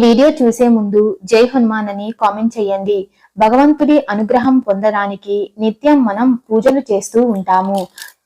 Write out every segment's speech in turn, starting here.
Video చూసే ముందు జై హనుమాన్ అని కామెంట్ చేయండి. భగవంతుడి అనుగ్రహం పొందడానికి నిత్యం మనం పూజలు చేస్తూ ఉంటాము.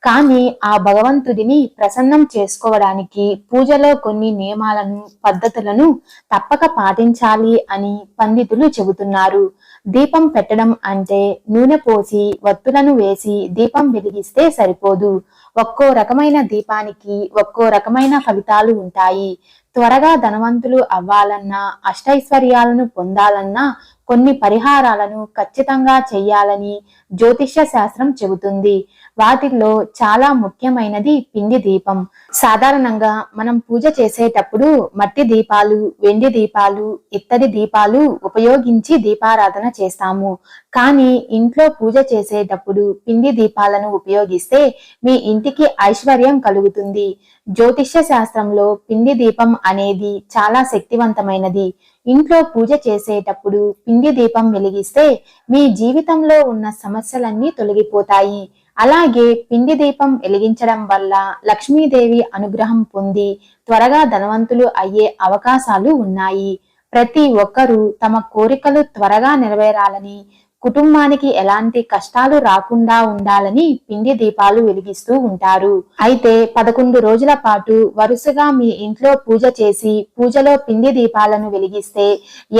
కానీ ఆ భగవంతుడిని ప్రసన్నం చేసుకోవడానికి పూజలో కొన్ని నియమాలను పద్ధతులను తప్పక పాటించాలి అని పండితులు చెబుతున్నారు. దీపం పెట్టడం అంటే నూనె పోసి వత్తులను వేసి దీపం వెలిగిస్తే సరిపోదు. ఒక్కో రకమైన దీపానికి ఒక్కో రకమైన ఫలితాలు ఉంటాయి. త్వరగా ధనవంతులు అవ్వాలన్నా అష్టైశ్వర్యాలను పొందాలన్నా కొన్ని పరిహారాలను ఖచ్చితంగా చెయ్యాలని జ్యోతిష్య శాస్త్రం చెబుతుంది. వాటిల్లో చాలా ముఖ్యమైనది పిండి దీపం. సాధారణంగా మనం పూజ చేసేటప్పుడు మట్టి దీపాలు వెండి దీపాలు ఇత్తడి దీపాలు ఉపయోగించి దీపారాధన చేస్తాము. కానీ ఇంట్లో పూజ చేసేటప్పుడు పిండి దీపాలను ఉపయోగిస్తే మీ ఇంటికి ఐశ్వర్యం కలుగుతుంది. జ్యోతిష్య శాస్త్రంలో పిండి దీపం అనేది చాలా శక్తివంతమైనది. ఇంట్లో పూజ చేసేటప్పుడు పిండి దీపం వెలిగిస్తే మీ జీవితంలో ఉన్న సమస్యలన్నీ తొలగిపోతాయి. అలాగే పిండి దీపం వెలిగించడం వల్ల లక్ష్మీదేవి అనుగ్రహం పొంది త్వరగా ధనవంతులు అయ్యే అవకాశాలు ఉన్నాయి. ప్రతి ఒక్కరూ తమ కోరికలు త్వరగా నెరవేరాలని కుటుంబానికి ఎలాంటి కష్టాలు రాకుండా ఉండాలని పిండి దీపాలు వెలిగిస్తూ ఉంటారు. అయితే పదకొండు రోజుల పాటు వరుసగా మీ ఇంట్లో పూజ చేసి పూజలో పిండి దీపాలను వెలిగిస్తే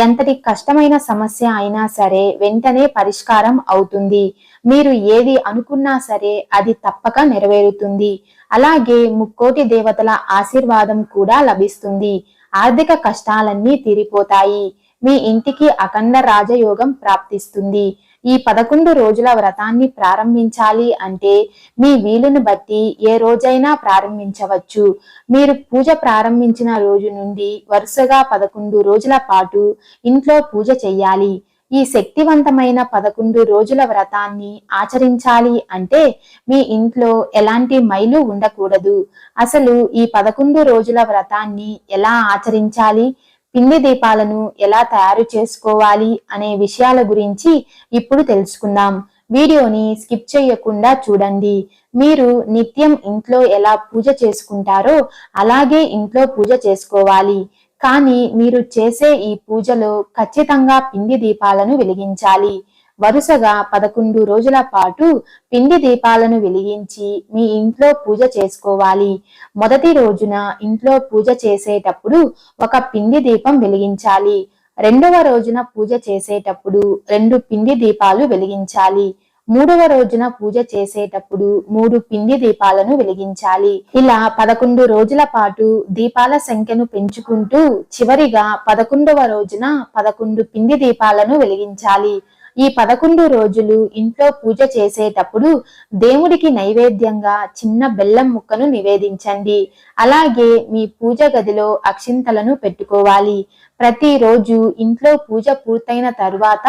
ఎంతటి కష్టమైన సమస్య అయినా సరే వెంటనే పరిష్కారం అవుతుంది. మీరు ఏది అనుకున్నా సరే అది తప్పక నెరవేరుతుంది. అలాగే ముక్కోటి దేవతల ఆశీర్వాదం కూడా లభిస్తుంది. ఆర్థిక కష్టాలన్నీ తీరిపోతాయి. మీ ఇంటికి అఖండ రాజయోగం ప్రాప్తిస్తుంది. ఈ పదకొండు రోజుల వ్రతాన్ని ప్రారంభించాలి అంటే మీ వీలును బట్టి ఏ రోజైనా ప్రారంభించవచ్చు. మీరు పూజ ప్రారంభించిన రోజు నుండి వరుసగా పదకొండు రోజుల పాటు ఇంట్లో పూజ చెయ్యాలి. ఈ శక్తివంతమైన పదకొండు రోజుల వ్రతాన్ని ఆచరించాలి అంటే మీ ఇంట్లో ఎలాంటి మైలు ఉండకూడదు. అసలు ఈ పదకొండు రోజుల వ్రతాన్ని ఎలా ఆచరించాలి? పిండి దీపాలను ఎలా తయారు చేసుకోవాలి అనే విషయాల గురించి ఇప్పుడు తెలుసుకుందాం. వీడియోని స్కిప్ చేయకుండా చూడండి. మీరు నిత్యం ఇంట్లో ఎలా పూజ చేసుకుంటారో అలాగే ఇంట్లో పూజ చేసుకోవాలి. కానీ మీరు చేసే ఈ పూజలో ఖచ్చితంగా పిండి దీపాలను వెలిగించాలి. వరుసగా పదకొండు రోజుల పాటు పిండి దీపాలను వెలిగించి మీ ఇంట్లో పూజ చేసుకోవాలి. మొదటి రోజున ఇంట్లో పూజ చేసేటప్పుడు ఒక పిండి దీపం వెలిగించాలి. రెండవ రోజున పూజ చేసేటప్పుడు రెండు పిండి దీపాలు వెలిగించాలి. మూడవ రోజున పూజ చేసేటప్పుడు మూడు పిండి దీపాలను వెలిగించాలి. ఇలా పదకొండు రోజుల పాటు దీపాల సంఖ్యను పెంచుకుంటూ చివరిగా పదకొండవ రోజున పదకొండు పిండి దీపాలను వెలిగించాలి. ఈ పదకొండు రోజులు ఇంట్లో పూజ చేసేటప్పుడు దేవుడికి నైవేద్యంగా చిన్న బెల్లం ముక్కను నివేదించండి. అలాగే మీ పూజ గదిలో అక్షింతలను పెట్టుకోవాలి. ప్రతిరోజు ఇంట్లో పూజ పూర్తయిన తరువాత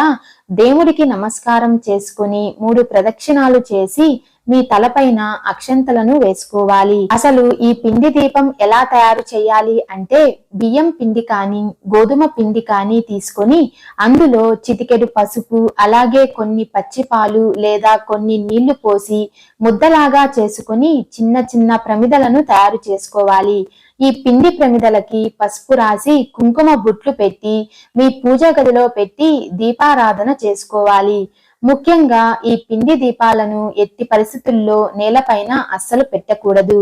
దేవుడికి నమస్కారం చేసుకుని మూడు ప్రదక్షిణాలు చేసి మీ తలపైన అక్షంతలను వేసుకోవాలి. అసలు ఈ పిండి దీపం ఎలా తయారు చేయాలి అంటే బియ్యం పిండి కానీ గోధుమ పిండి కానీ తీసుకొని అందులో చిటికెడు పసుపు అలాగే కొన్ని పచ్చిపాలు లేదా కొన్ని నీళ్ళు పోసి ముద్దలాగా చేసుకుని చిన్న చిన్న ప్రమిదలను తయారు చేసుకోవాలి. ఈ పిండి ప్రమిదలకి పసుపు రాసి కుంకుమ బుట్లు పెట్టి మీ పూజ గదిలో పెట్టి దీపారాధన చేసుకోవాలి. ముఖ్యంగా ఈ పిండి దీపాలను ఎట్టి పరిస్థితుల్లో నేలపైన అస్సలు పెట్టకూడదు.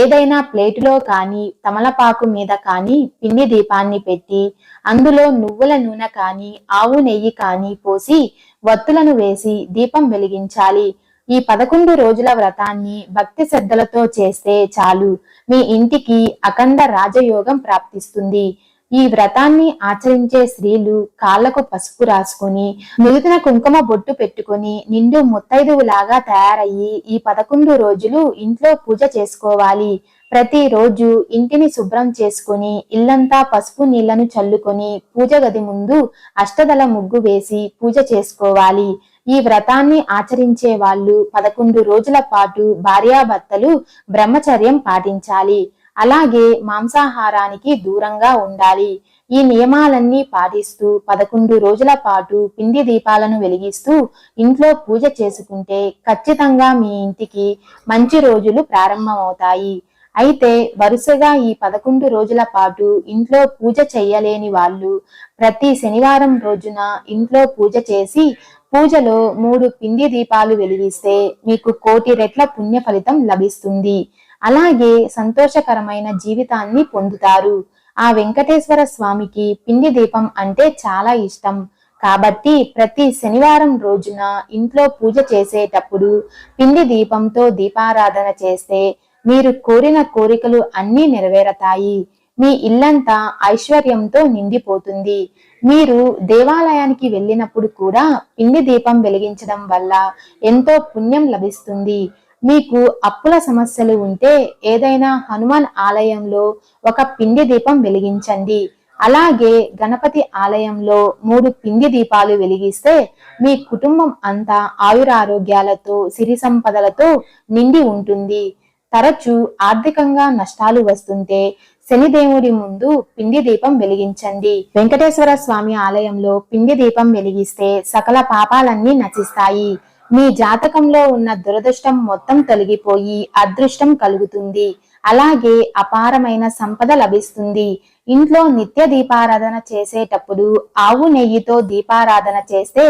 ఏదైనా ప్లేటులో కానీ తమలపాకు మీద కానీ పిండి దీపాన్ని పెట్టి అందులో నువ్వుల నూనె కానీ ఆవు నెయ్యి కానీ పోసి వత్తులను వేసి దీపం వెలిగించాలి. ఈ పదకొండు రోజుల వ్రతాన్ని భక్తి శ్రద్ధలతో చేస్తే చాలు. మీ ఇంటికి అఖండ రాజయోగం ప్రాప్తిస్తుంది. ఈ వ్రతాన్ని ఆచరించే స్త్రీలు కాళ్ళకు పసుపు రాసుకొని నుదుటిన కుంకుమ బొట్టు పెట్టుకొని నిండు ముత్తైదువులాగా తయారయ్యి ఈ పదకొండు రోజులు ఇంట్లో పూజ చేసుకోవాలి. ప్రతిరోజు ఇంటిని శుభ్రం చేసుకుని ఇల్లంతా పసుపు నీళ్ళను చల్లుకొని పూజ గది ముందు అష్టదల ముగ్గు వేసి పూజ చేసుకోవాలి. ఈ వ్రతాన్ని ఆచరించే వాళ్ళు పదకొండు రోజుల పాటు భార్యాభర్తలు బ్రహ్మచర్యం పాటించాలి. అలాగే మాంసాహారానికి దూరంగా ఉండాలి. ఈ నియమాలన్నీ పాటిస్తూ పదకొండు రోజుల పాటు పిండి దీపాలను వెలిగిస్తూ ఇంట్లో పూజ చేసుకుంటే ఖచ్చితంగా మీ ఇంటికి మంచి రోజులు ప్రారంభమవుతాయి. అయితే వరుసగా ఈ పదకొండు రోజుల పాటు ఇంట్లో పూజ చేయలేని వాళ్ళు ప్రతి శనివారం రోజున ఇంట్లో పూజ చేసి పూజలో మూడు పిండి దీపాలు వెలిగిస్తే మీకు కోటి రెట్ల పుణ్య ఫలితం లభిస్తుంది. అలాగే సంతోషకరమైన జీవితాన్ని పొందుతారు. ఆ వెంకటేశ్వర స్వామికి పిండి దీపం అంటే చాలా ఇష్టం. కాబట్టి ప్రతి శనివారం రోజున ఇంట్లో పూజ చేసేటప్పుడు పిండి దీపంతో దీపారాధన చేస్తే మీరు కోరిన కోరికలు అన్నీ నెరవేరతాయి. మీ ఇల్లంతా ఐశ్వర్యంతో నిండిపోతుంది. మీరు దేవాలయానికి వెళ్ళినప్పుడు కూడా పిండి దీపం వెలిగించడం వల్ల ఎంతో పుణ్యం లభిస్తుంది. మీకు అప్పుల సమస్యలు ఉంటే ఏదైనా హనుమాన్ ఆలయంలో ఒక పిండి దీపం వెలిగించండి. అలాగే గణపతి ఆలయంలో మూడు పిండి దీపాలు వెలిగిస్తే మీ కుటుంబం అంతా ఆయురారోగ్యాలతో సిరి సంపదలతో నిండి ఉంటుంది. తరచు ఆర్థికంగా నష్టాలు వస్తుంటే శనిదేవుడి ముందు పిండి దీపం వెలిగించండి. వెంకటేశ్వర స్వామి ఆలయంలో పిండి దీపం వెలిగిస్తే సకల పాపాలన్నీ నశిస్తాయి. మీ జాతకంలో ఉన్న దురదృష్టం మొత్తం తొలగిపోయి అదృష్టం కలుగుతుంది. అలాగే అపారమైన సంపద లభిస్తుంది. ఇంట్లో నిత్య దీపారాధన చేసేటప్పుడు ఆవు నెయ్యితో దీపారాధన చేస్తే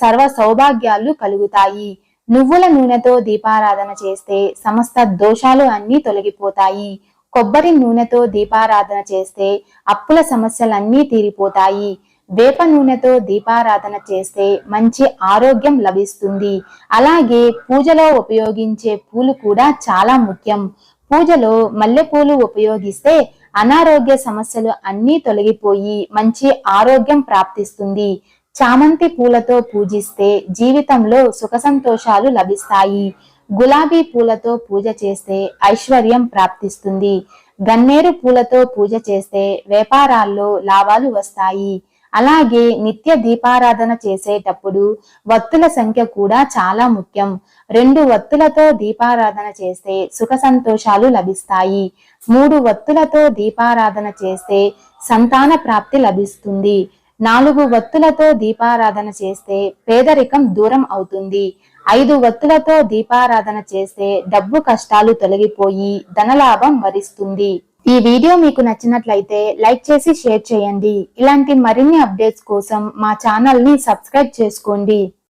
సర్వ సౌభాగ్యాలు కలుగుతాయి. నువ్వుల నూనెతో దీపారాధన చేస్తే సమస్త దోషాలు అన్నీ తొలగిపోతాయి. కొబ్బరి నూనెతో దీపారాధన చేస్తే అప్పుల సమస్యలన్నీ తీరిపోతాయి. వేప నూనెతో దీపారాధన చేస్తే మంచి ఆరోగ్యం లభిస్తుంది. అలాగే పూజలో ఉపయోగించే పూలు కూడా చాలా ముఖ్యం. పూజలో మల్లెపూలు ఉపయోగిస్తే అనారోగ్య సమస్యలు అన్నీ తొలగిపోయి మంచి ఆరోగ్యం ప్రాప్తిస్తుంది. చామంతి పూలతో పూజిస్తే జీవితంలో సుఖ సంతోషాలు లభిస్తాయి. గులాబీ పూలతో పూజ చేస్తే ఐశ్వర్యం ప్రాప్తిస్తుంది. గన్నేరు పూలతో పూజ చేస్తే వ్యాపారాల్లో లాభాలు వస్తాయి. అలాగే నిత్య దీపారాధన చేసేటప్పుడు వత్తుల సంఖ్య కూడా చాలా ముఖ్యం. రెండు వత్తులతో దీపారాధన చేస్తే సుఖ సంతోషాలు లభిస్తాయి. మూడు వత్తులతో దీపారాధన చేస్తే సంతాన ప్రాప్తి లభిస్తుంది. నాలుగు వత్తులతో దీపారాధన చేస్తే పేదరికం దూరం అవుతుంది. ఐదు వత్తులతో దీపారాధన చేస్తే డబ్బు కష్టాలు తొలగిపోయి ధనలాభం వరిస్తుంది. ఈ వీడియో మీకు నచ్చినట్లయితే లైక్ చేసి షేర్ చేయండి. ఇలాంటి మరిన్ని అప్డేట్స్ కోసం మా ఛానల్ని సబ్స్క్రైబ్ చేసుకోండి.